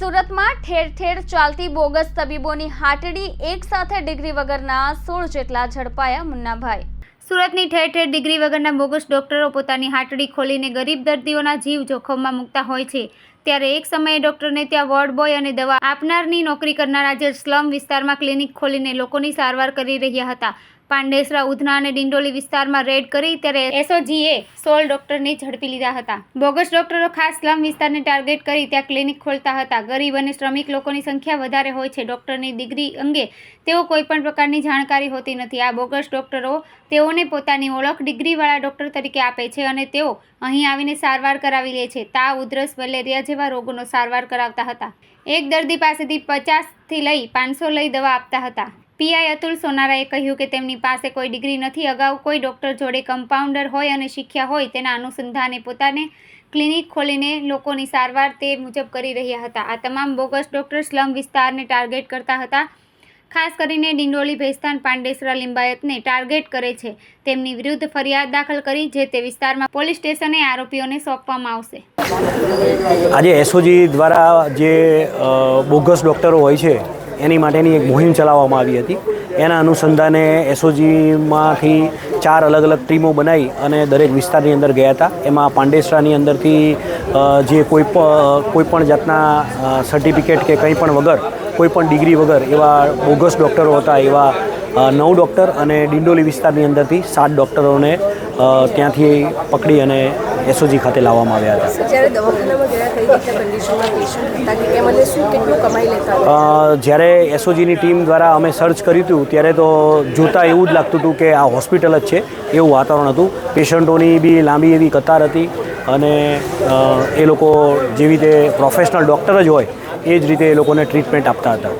સુરતમાં ઠેર ઠેર ચાલતી બોગસ તબીબોની હાટડી એક સાથે ડિગ્રી વગરના સોળ જેટલા ઝડપાયા મુન્નાભાઈ. સુરતની ઠેર ઠેર ડિગ્રી વગરના બોગસ ડોક્ટરો પોતાની હાટડી ખોલીને ગરીબ દર્દીઓના જીવ જોખમમાં મૂકતા હોય છે. ત્યારે એક સમયે ડોક્ટરને ત્યાં વોર્ડ બોય અને દવા આપનારની નોકરી કરનારા જે સ્લમ વિસ્તારમાં ક્લિનિક ખોલીને લોકોની સારવાર કરી રહ્યા હતા. પાંડેસરા, ઉધના અને ડિંડોલી વિસ્તારમાં રેડ કરી ત્યારે એસઓજીએ સોળ ડોક્ટરને ઝડપી લીધા હતા. બોગસ ડોક્ટરો ખાસ સ્લમ વિસ્તારને ટાર્ગેટ કરી ત્યાં ક્લિનિક ખોલતા હતા. ગરીબ અને શ્રમિક લોકોની સંખ્યા વધારે હોય છે. ડોક્ટરની ડિગ્રી અંગે તેઓ કોઈપણ પ્રકારની જાણકારી હોતી નથી. આ બોગસ ડોક્ટરો તેઓને પોતાની ઓળખ ડિગ્રીવાળા ડોક્ટર તરીકે આપે છે અને તેઓ અહીં આવીને સારવાર કરાવી લે છે. તાવ ઉધરસ, મેલેરિયા જેવા રોગોનો સારવાર કરાવતા હતા. એક દર્દી પાસેથી પચાસથી લઈ પાંચસો લઈ દવા આપતા હતા. પીઆઈ અતુલ સોનારાએ કહ્યું કે તેમની પાસે કોઈ ડિગ્રી નથી, અગાઉ કોઈ ડૉક્ટર જોડે કમ્પાઉન્ડર હોય અને શીખ્યા હોય તેના અનુસંધાને પોતાને ક્લિનિક ખોલીને લોકોની સારવાર તે મુજબ કરી રહ્યા હતા. આ તમામ બોગસ ડૉક્ટર સ્લમ વિસ્તારને ટાર્ગેટ કરતા હતા. ખાસ કરીને ડિંડોલી ભેસ્તાન પાંડેસરા લિંબાયતને ટાર્ગેટ કરે છે. તેમની વિરુદ્ધ ફરિયાદ દાખલ કરી જે તે વિસ્તારમાં પોલીસ સ્ટેશને આરોપીઓને સોંપવામાં આવશે. આજે એસઓજી દ્વારા જે બોગસ ડૉક્ટરો હોય છે એની માટેની એક મુહિમ ચલાવવામાં આવી હતી. એના અનુસંધાને એસઓજીમાંથી ચાર અલગ અલગ ટીમો બનાવી અને દરેક વિસ્તારની અંદર ગયા હતા. એમાં પાંડેસરાની અંદરથી જે કોઈ પણ કોઈ પણ જાતના સર્ટિફિકેટ કે કંઈ પણ વગર, કોઈ પણ ડિગ્રી વગર એવા બોગસ ડૉક્ટરો હતા, એવા નવ ડૉક્ટર અને ડિંડોલી વિસ્તારની અંદરથી સાત ડૉક્ટરોને ત્યાંથી પકડી અને એસઓજી ખાતે લાવવામાં આવ્યા હતા. જ્યારે એસઓજીની ટીમ દ્વારા અમે સર્ચ કર્યું હતું ત્યારે તો જોતાં એવું જ લાગતું હતું કે આ હોસ્પિટલ જ છે એવું વાતાવરણ હતું. પેશન્ટોની બી લાંબી એવી કતાર હતી અને એ લોકો જેવી રીતે પ્રોફેશનલ ડૉક્ટર જ હોય એ જ રીતે એ લોકોને ટ્રીટમેન્ટ આપતા હતા.